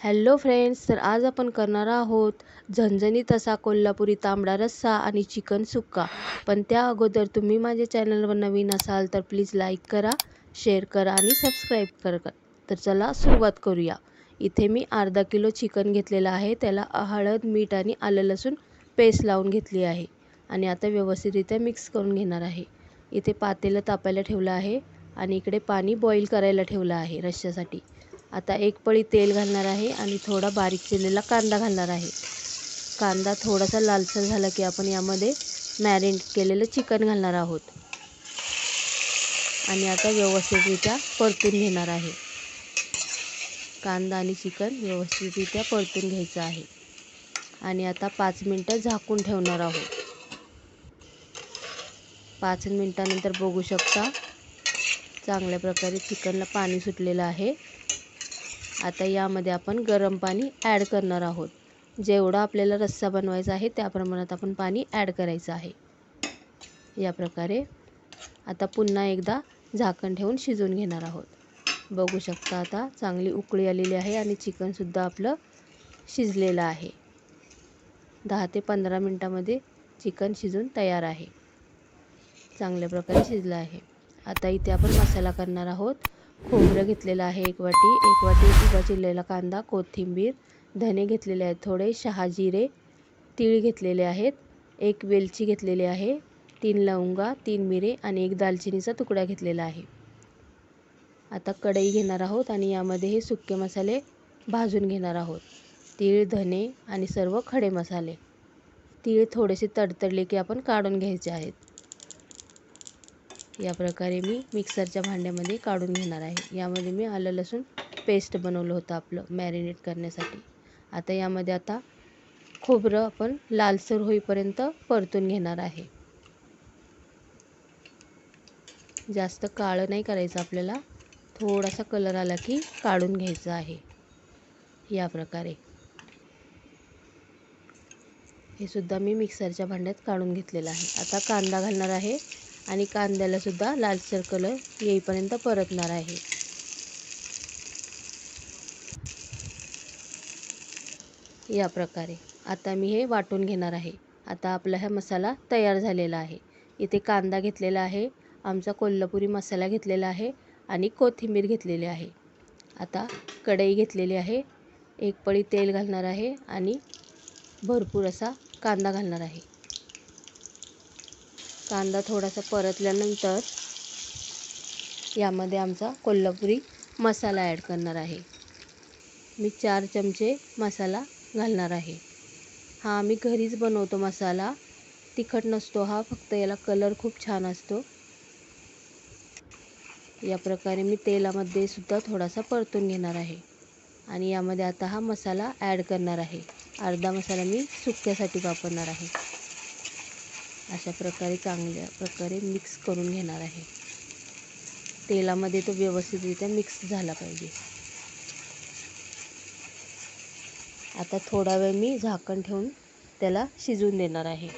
Hello friends तर आज आपण करणार आहोत झणझणीत असा कोल्हापुरी तांबडा रस्सा आणि चिकन सुक्का. पण त्या अगोदर तुम्ही माझ्या चॅनलवर नवीन असाल तर प्लीज लाईक करा शेअर करा आणि सबस्क्राईब करा. तर चला सुरुवात करूया. इथे मी अर्धा किलो चिकन घेतलेलं आहे. त्याला हळद मीठ आणि आलं लसूण पेस्ट लावून घेतली आहे. आणि आता व्यवस्थितरित्या मिक्स करून घेणार आहे. इथे पातेलं तापायला ठेवलं आहे आणि इकडे पाणी बॉईल करायला ठेवलं आहे रश्श्यासाठी आता एक पळी तेल घालणार आहे आणि थोडा बारीक चिरलेला कांदा घालणार आहे. कांदा थोडासा लालसर झाला की आपण यामध्ये मॅरिनेट केलेलं चिकन घालणार आहोत. आणि आता व्यवस्थितरित्या परतून घेणार आहे. कांदा आणि चिकन व्यवस्थितरित्या परतून घ्यायचं आहे. आणि आता पाच मिनटं झाकून ठेवणार आहोत. पाच मिनटानंतर बघू शकता चांगल्या प्रकारे चिकनला पाणी सुटलेलं आहे. आता यामध्ये आपण गरम पाणी ॲड करणार आहोत. जेवढा आपल्याला रस्सा बनवायचा आहे त्या प्रमाणात आपण पाणी ॲड करायचं आहे. या प्रकारे आता पुन्हा एकदा झाकण ठेवून शिजून घेणार आहोत. बघू शकता आता चांगली उकळी आलेली आहे आणि चिकनसुद्धा आपलं शिजलेलं आहे. दहा ते पंधरा मिनटामध्ये चिकन शिजून तयार आहे. चांगल्या प्रकारे शिजलं आहे. आता इथे आपण मसाला करणार आहोत. खोबरं घेतलेलं आहे एक वाटी. एक वाटी उभा चिरलेला कांदा कोथिंबीर धने घेतलेले आहेत थोडे शहाजिरे तीळ घेतलेले आहेत एक वेलची घेतलेली आहे तीन लवंगा तीन मिरे आणि एक दालचिनीचा तुकडा घेतलेला आहे. आता कढई घेणार आहोत आणि यामध्ये हे सुके मसाले भाजून घेणार आहोत. तीळ धने आणि सर्व खडे मसाले. तीळ थोडेसे तडतडले की आपण काढून घ्यायचे आहेत. या प्रकारे मी मिक्सरच्या भांड्यामध्ये काढून घेणार आहे. यामध्ये मी आलं लसूण पेस्ट बनवलं होतं आपलं मॅरिनेट करण्यासाठी. आता यामध्ये आता खोबरं आपण लालसर होईपर्यंत परतून घेणार आहे. जास्त काळं नाही करायचं आपल्याला. थोडासा कलर आला की काढून घ्यायचं आहे. या प्रकारे. हे सुद्धा मी मिक्सरच्या भांड्यात काढून घेतलेलं आहे. आता कांदा घालणार आहे. आणि कांद्याला सुद्धा लालसर कलर येईपर्यंत परतणार आहे. या प्रकारे आता मी हे वाटून घेणार आहे. आता आपला हा मसाला तयार झालेला आहे. इथे कांदा घेतलेला आहे आमचा कोल्हापुरी मसाला घेतलेला आहे आणि कोथिंबीर घेतलेली आहे. आता कढई घेतलेली आहे एक पळी तेल घालणार आहे आणि भरपूर असा कांदा घालणार आहे. कांदा थोडासा परतल्यानंतर यामध्ये आमचा कोल्हापुरी मसाला ॲड करणार आहे. मी चार चमचे मसाला घालणार आहे. हा आम्ही घरीच बनवतो मसाला. तिखट नसतो हा फक्त याला कलर खूप छान असतो. या प्रकारे मी तेलामध्ये सुद्धा थोडासा परतून घेणार आहे. आणि यामध्ये आता हा मसाला ॲड करणार आहे. अर्धा मसाला मी सुक्यासाठी वापरणार आहे. अशा प्रकारे चांगल्या प्रकारे मिक्स करून घेणार आहे. तेलामध्ये तो व्यवस्थितरित्या मिक्स झाला पाहिजे. आता थोडा वेळ मी झाकण ठेवून त्याला शिजवून देणार आहे.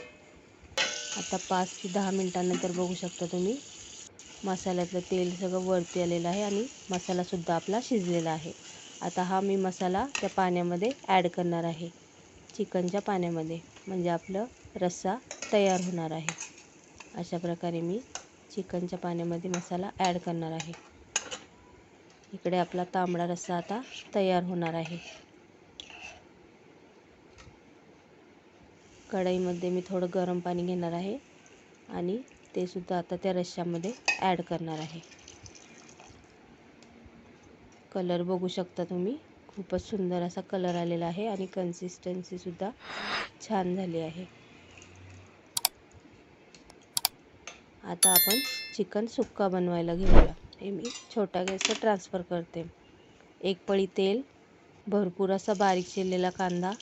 आता पाच ते दहा मिनटानंतर बघू शकता तुम्ही मसाल्यातलं तेल सगळं वरती आलेलं आहे आणि मसालासुद्धा आपला शिजलेला आहे. आता हा मी मसाला त्या पाण्यामध्ये ॲड करणार आहे. चिकनच्या पाण्यामध्ये म्हणजे आपलं रस्सा तयार होणार आहे. अशा प्रकारे मी चिकनच्या पाण्यामध्ये मसाला ॲड करणार आहे. इकडे आपला तांबडा रस्सा आता तयार होणार आहे. कढईमध्ये मी थोडं गरम पाणी घेणार आहे आणि ते सुद्धा आता त्या रश्श्यामध्ये ॲड करणार आहे. कलर बघू शकता तुम्ही. खूपच सुंदर असा कलर आलेला आहे आणि कन्सिस्टन्सीसुद्धा छान झाली आहे. आता आपण चिकन सुक्का बनवायला घेऊया. हे मी छोट्या गॅसवर ट्रान्सफर करते. एक पळी तेल भरपूर असा बारीक चिरलेला कांदा.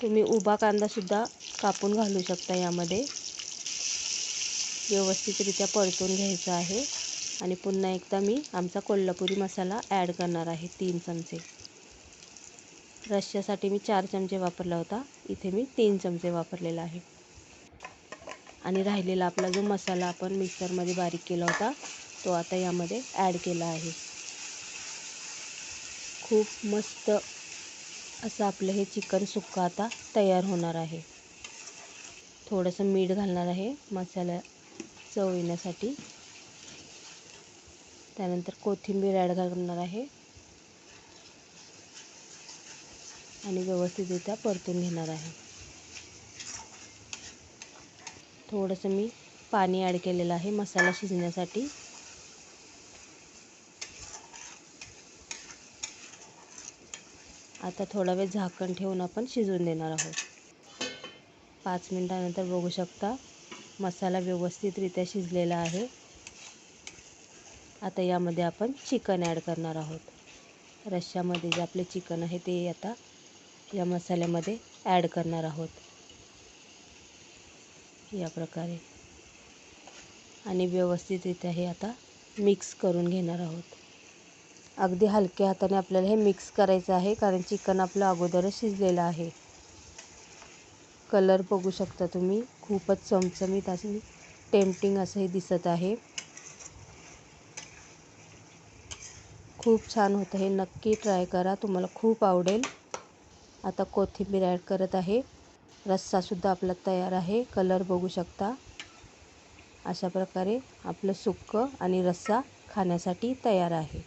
तुम्ही उभा कांदासुद्धा कापून घालू शकता यामध्ये. व्यवस्थितरित्या परतून घ्यायचा आहे. आणि पुन्हा एकदा मी आमचा कोल्हापुरी मसाला ॲड करणार आहे तीन चमचे. रश्श्यासाठी मी चार चमचे वापरला होता. इथे मी तीन चमचे वापरलेला आहे. आणि राहिलेला आपला जो मसाला आपण मिक्सरमध्ये बारीक केला होता तो आता यामध्ये ॲड केला आहे. खूप मस्त असं आपलं हे चिकन सुक्का आता तयार होणार आहे. थोडंसं मीठ घालणार आहे मसाला चव येण्यासाठी. त्यानंतर कोथिंबीर ॲड करणार आहे. आणि व्यवस्थितरित्या परतून घेणार आहे. थोडंसं मी पाणी ॲड केलेलं आहे मसाला शिजण्यासाठी. आता थोडा वेळ झाकण ठेवून आपण शिजवून देणार आहोत. पाच मिनटानंतर बघू शकता मसाला व्यवस्थितरित्या शिजलेला आहे. आता यामध्ये आपण चिकन ॲड करणार आहोत. रश्श्यामध्ये जे आपले चिकन आहे ते आता या मसाल्यामध्ये ॲड करणार आहोत. या प्रकारे. आणि व्यवस्थितरित्या हे आता मिक्स करून घेणार आहोत. अगदी हलक्या हाताने आपल्याला हे मिक्स करायचं आहे कारण चिकन आपलं अगोदरच शिजलेलं आहे. कलर बघू शकता तुम्ही खूपच चमचमीत असं टेम्पटिंग असं हे दिसत आहे. खूप छान होतं हे नक्की ट्राय करा तुम्हाला खूप आवडेल. आता कोथिंबीर ॲड करत आहे. रस्सासुद्धा आपला तयार आहे. कलर बघू शकता. अशा प्रकारे आपलं सुक्कं आणि रस्सा खाण्यासाठी तयार आहे.